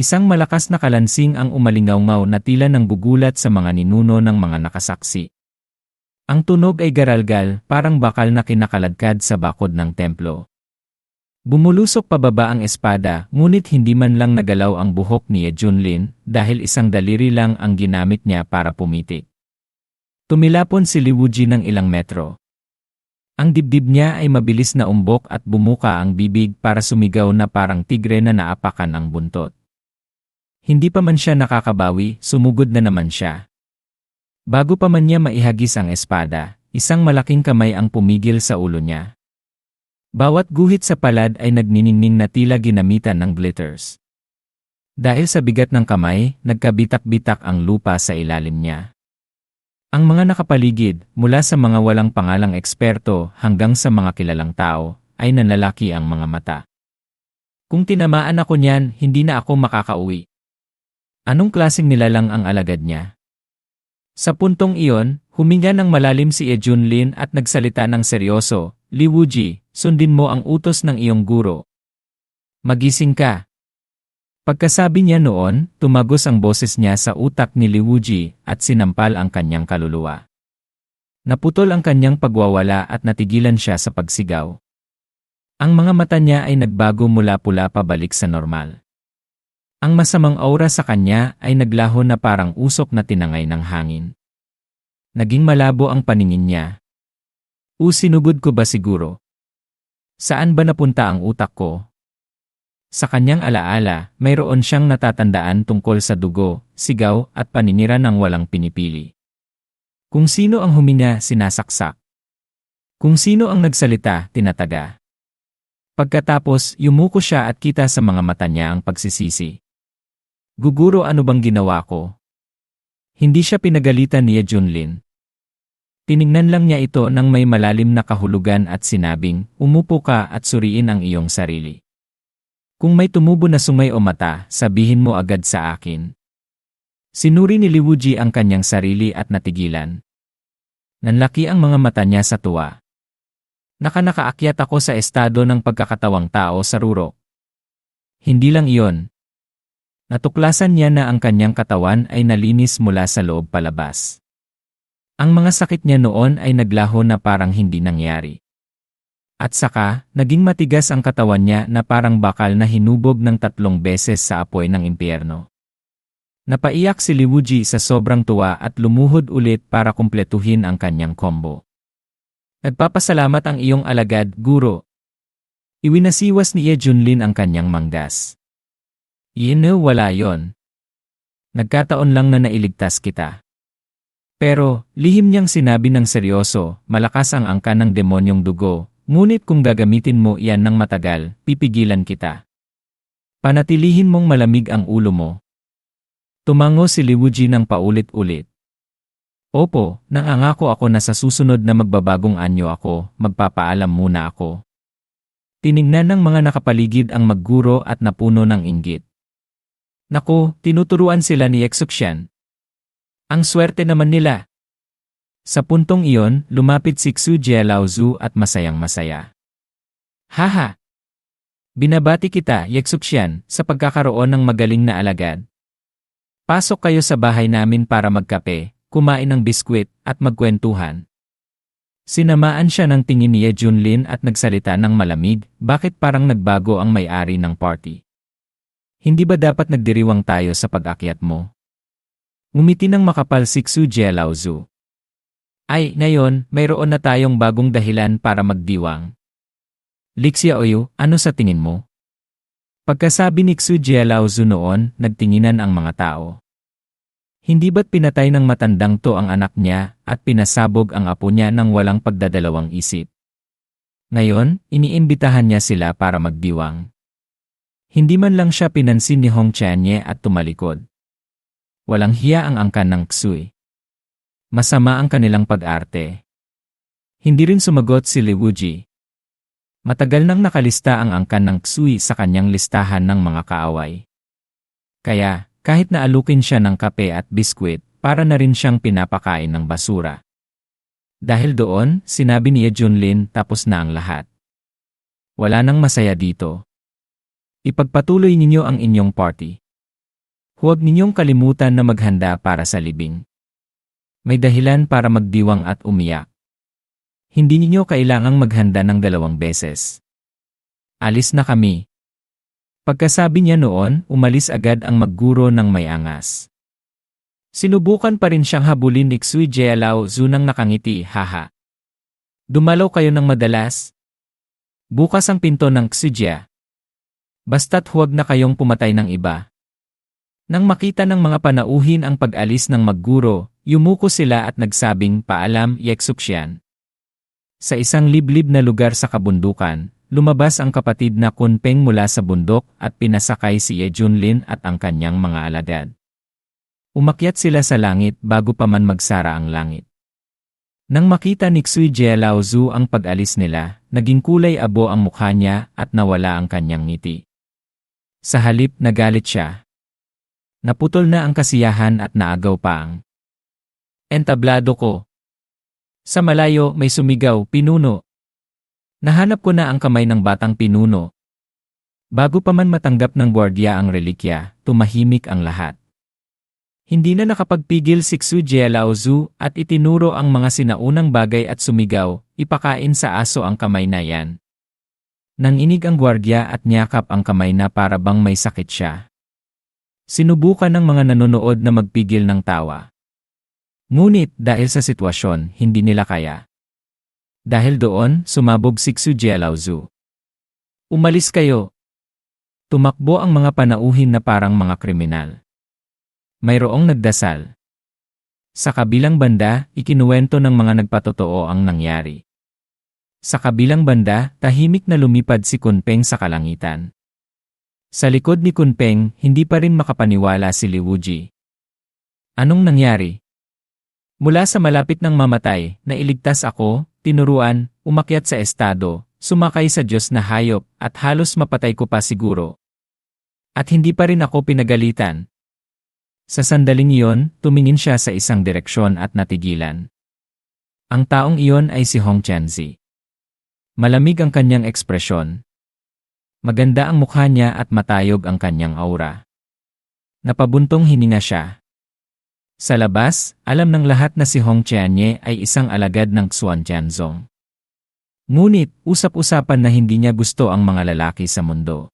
Isang malakas na kalansing ang umalingaw na tila ng gugulat sa mga ninuno ng mga nakasaksi. Ang tunog ay garalgal, parang bakal na kinakaladkad sa bakod ng templo. Bumulusok pababa ang espada, ngunit hindi man lang nagalaw ang buhok ni Junlin dahil isang daliri lang ang ginamit niya para pumiti. Tumilapon si Liwuji ng ilang metro. Ang dibdib niya ay mabilis na umbok at bumuka ang bibig para sumigaw na parang tigre na naapakan ang buntot. Hindi pa man siya nakakabawi, sumugod na naman siya. Bago pa man niya maihagis ang espada, isang malaking kamay ang pumigil sa ulo niya. Bawat guhit sa palad ay nagniningning na tila ginamitan ng glitters. Dahil sa bigat ng kamay, nagkabitak-bitak ang lupa sa ilalim niya. Ang mga nakapaligid, mula sa mga walang pangalang eksperto hanggang sa mga kilalang tao, ay nanlalaki ang mga mata. Kung tinamaan ako niyan, hindi na ako makakauwi. Anong klaseng nilalang ang alagad niya? Sa puntong iyon, huminga ng malalim si Ejunlin at nagsalita ng seryoso, Liwuji, sundin mo ang utos ng iyong guro. Magising ka. Pagkasabi niya noon, tumagos ang boses niya sa utak ni Liwuji at sinampal ang kanyang kaluluwa. Naputol ang kanyang pagwawala at natigilan siya sa pagsigaw. Ang mga mata niya ay nagbago mula pula pabalik sa normal. Ang masamang aura sa kanya ay naglaho na parang usok na tinangay ng hangin. Naging malabo ang paningin niya. Usinugod ko ba siguro? Saan ba napunta ang utak ko? Sa kanyang alaala, mayroon siyang natatandaan tungkol sa dugo, sigaw at paninira ng walang pinipili. Kung sino ang huminga, sinasaksak. Kung sino ang nagsalita, tinataga. Pagkatapos, yumuko siya at kita sa mga mata niya ang pagsisisi. Guguro ano bang ginawa ko? Hindi siya pinagalitan ni Junlin. Tiningnan lang niya ito ng may malalim na kahulugan at sinabing, umupo ka at suriin ang iyong sarili. Kung may tumubo na sungay o mata, sabihin mo agad sa akin. Sinuri ni Liwuji ang kanyang sarili at natigilan. Nanlaki ang mga mata niya sa tuwa. Nakanakaakyat ako sa estado ng pagkakatawang tao sa rurok. Hindi lang iyon, Natuklasan niya na ang kanyang katawan ay nalinis mula sa loob palabas. Ang mga sakit niya noon ay naglaho na parang hindi nangyari. At saka, naging matigas ang katawan niya na parang bakal na hinubog ng tatlong beses sa apoy ng impyerno. Napaiyak si Liwuji sa sobrang tuwa at lumuhod ulit para kumpletuhin ang kanyang combo. Nagpapasalamat ang iyong alagad, guro. Iwinasiwas ni Ye Junlin ang kanyang manggas. Yino wala yon. Nagkataon lang na nailigtas kita. Pero, lihim niyang sinabi ng seryoso, malakas ang angka ng demonyong dugo, ngunit kung gagamitin mo iyan ng matagal, pipigilan kita. Panatilihin mong malamig ang ulo mo. Tumango si Liwuji ng paulit-ulit. Opo, nangangako ako na sa susunod na magbabagong anyo ako, magpapaalam muna ako. Tiningnan ng mga nakapaligid ang magguro at napuno ng inggit. Naku, tinuturuan sila ni Exuxian. Ang swerte naman nila. Sa puntong iyon, lumapit si Xu Jialaozu at masayang masaya. Haha! Binabati kita, Yexuxian, sa pagkakaroon ng magaling na alagad. Pasok kayo sa bahay namin para magkape, kumain ng biskwit, at magkwentuhan. Sinamaan siya ng tingin ni Junlin at nagsalita ng malamig, bakit parang nagbago ang may-ari ng party. Hindi ba dapat nagdiriwang tayo sa pag-akyat mo? Ngumiti ng makapal si Xu Jialaozu. Ay, ngayon, mayroon na tayong bagong dahilan para magdiwang. Lixia Oyo, ano sa tingin mo? Pagkasabi ni Xu Jialaozu noon, nagtinginan ang mga tao. Hindi ba't pinatay ng matandang to ang anak niya at pinasabog ang apo niya ng walang pagdadalawang isip? Ngayon, iniimbitahan niya sila para magdiwang. Hindi man lang siya pinansin ni Hong Chanye at tumalikod. Walang hiya ang angkan ng Xui. Masama ang kanilang pag-arte. Hindi rin sumagot si Liwuji. Matagal nang nakalista ang angkan ng Xui sa kanyang listahan ng mga kaaway. Kaya, kahit naalukin siya ng kape at biskwit, para na rin siyang pinapakain ng basura. Dahil doon, sinabi ni Junlin tapos na ang lahat. Wala nang masaya dito. Ipagpatuloy ninyo ang inyong party. Huwag ninyong kalimutan na maghanda para sa libing. May dahilan para magdiwang at umiyak. Hindi ninyo kailangang maghanda ng dalawang beses. Alis na kami. Pagkasabi niya noon, umalis agad ang magguro ng may angas. Sinubukan pa rin siyang habulin ni Xui Jialao zunang nakangiti, haha. Dumalaw kayo ng madalas? Bukas ang pinto ng Xujia. Basta't huwag na kayong pumatay ng iba. Nang makita ng mga panauhin ang pag-alis ng magguro, yumuko sila at nagsabing paalam Yeksuksyan. Sa isang liblib na lugar sa kabundukan, lumabas ang kapatid na Kunpeng mula sa bundok at pinasakay si Ye Junlin at ang kanyang mga alagad. Umakyat sila sa langit bago pa man magsara ang langit. Nang makita ni Xui Zhu ang pag-alis nila, naging kulay abo ang mukha niya at nawala ang kanyang ngiti. Sa halip nagalit siya, Naputol na ang kasiyahan at naagaw pa ang entablado ko. Sa malayo may sumigaw, pinuno. Nahanap ko na ang kamay ng batang pinuno. Bago pa man matanggap ng gwardiya ang relikya, tumahimik ang lahat. Hindi na nakapagpigil si Xu Jialaozu at itinuro ang mga sinaunang bagay at sumigaw, ipakain sa aso ang kamay na yan. Nang inig ang gwardiya at niyakap ang kamay na para bang may sakit siya, Sinubukan ng mga nanonood na magpigil ng tawa. Ngunit dahil sa sitwasyon, hindi nila kaya. Dahil doon, sumabog si Xu Jialaozu. Umalis kayo. Tumakbo ang mga panauhin na parang mga kriminal. Mayroong nagdasal. Sa kabilang banda, ikinuwento ng mga nagpatotoo ang nangyari. Sa kabilang banda, tahimik na lumipad si Kunpeng sa kalangitan. Sa likod ni Kunpeng, hindi pa rin makapaniwala si Liwuji. Anong nangyari? Mula sa malapit ng mamatay, nailigtas ako, tinuruan, umakyat sa estado, sumakay sa Diyos na hayop, at halos mapatay ko pa siguro. At hindi pa rin ako pinagalitan. Sa sandaling iyon, tumingin siya sa isang direksyon at natigilan. Ang taong iyon ay si Hong Chanzi. Malamig ang kanyang ekspresyon, Maganda ang mukha niya at matayog ang kanyang aura. Napabuntong hininga siya. Sa labas, alam ng lahat na si Hong Chianye ay isang alagad ng Xuan Tianzong. Ngunit, usap-usapan na hindi niya gusto ang mga lalaki sa mundo.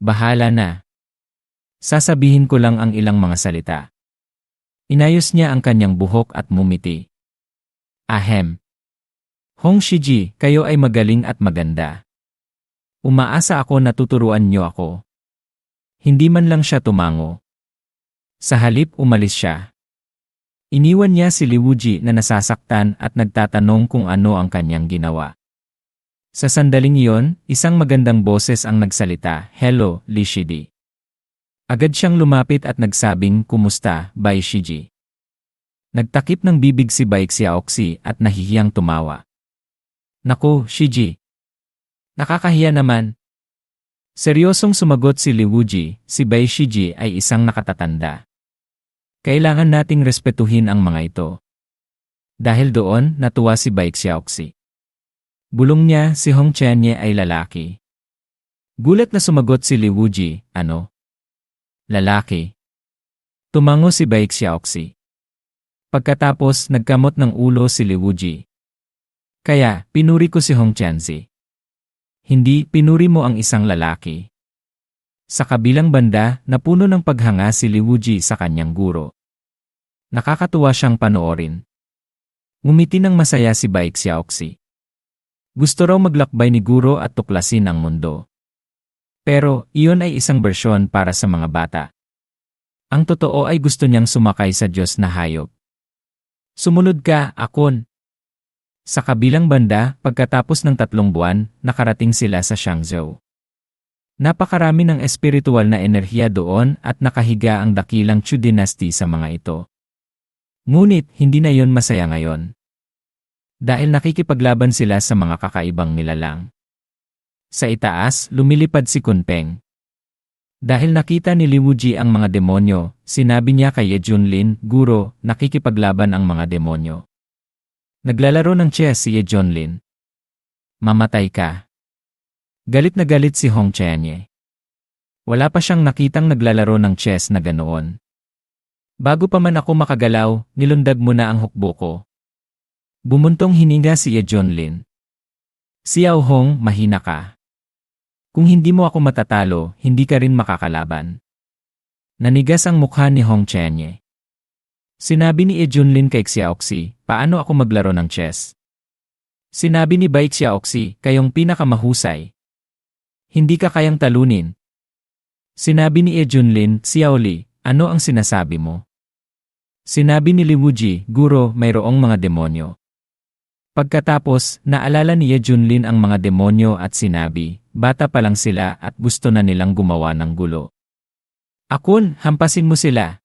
Bahala na. Sasabihin ko lang ang ilang mga salita. Inayos niya ang kanyang buhok at mumiti. Ahem. Hong Shiji, kayo ay magaling at maganda. Umaasa ako na tuturuan niyo ako. Hindi man lang siya tumango. Sa halip umalis siya. Iniwan niya si Liwuji na nasasaktan at nagtatanong kung ano ang kanyang ginawa. Sa sandaling iyon, isang magandang boses ang nagsalita, Hello, Lishidi. Agad siyang lumapit at nagsabing, Kumusta, Bai Shiji? Nagtakip ng bibig si Bai Xiaoxi at nahihiyang tumawa. Naku, Shiji, Nakakahiya naman. Seryosong sumagot si Liwuji, si Bai Shiji ay isang nakatatanda. Kailangan nating respetuhin ang mga ito. Dahil doon, natuwa si Bai Xiaoxi. Bulong niya si Hong Chenye ay lalaki. Gulat na sumagot si Liwuji, ano? Lalaki. Tumango si Bai Xiaoxi. Pagkatapos, nagkamot ng ulo si Liwuji. Kaya, pinuri ko si Hong Chenzi. Hindi pinuri mo ang isang lalaki. Sa kabilang banda, napuno ng paghanga si Liwuji sa kanyang guro. Nakakatuwa siyang panoorin. Ngumiti ng masaya si Baik Xiaoxi. Gusto raw maglakbay ni guro at tuklasin ang mundo. Pero, iyon ay isang bersyon para sa mga bata. Ang totoo ay gusto niyang sumakay sa Diyos na hayop. Sumunod ka, akon, sa kabilang banda, pagkatapos ng tatlong buwan, nakarating sila sa Shangzhou. Napakarami ng espiritual na enerhiya doon at nakahiga ang dakilang Chu dynasty sa mga ito. Ngunit, hindi na yon masaya ngayon. Dahil nakikipaglaban sila sa mga kakaibang nilalang. Sa itaas, lumilipad si Kunpeng. Dahil nakita ni Liwuji ang mga demonyo, sinabi niya kay Ye Junlin, Guro, nakikipaglaban ang mga demonyo. Naglalaro ng chess si Ye Jonlin. Mamatay ka. Galit na galit si Hong Chanye. Wala pa siyang nakitang naglalaro ng chess na ganoon. Bago pa man ako makagalaw, nilundag mo na ang hukbo ko. Bumuntong hininga si Ye Junlin. Xiao Hong, mahina ka. Kung hindi mo ako matatalo, hindi ka rin makakalaban. Nanigas ang mukha ni Hong Chenye. Sinabi ni Ye Junlin kay Xiaoxi, paano ako maglaro ng chess? Sinabi ni Bai Xiaoxi, kayong pinakamahusay. Hindi ka kayang talunin. Sinabi ni Ye Junlin, Xiaoli, ano ang sinasabi mo? Sinabi ni Liwuji, Guro, mayroong mga demonyo. Pagkatapos, naalala ni Ye Junlin ang mga demonyo at sinabi, bata pa lang sila at gusto na nilang gumawa ng gulo. Akun, hampasin mo sila.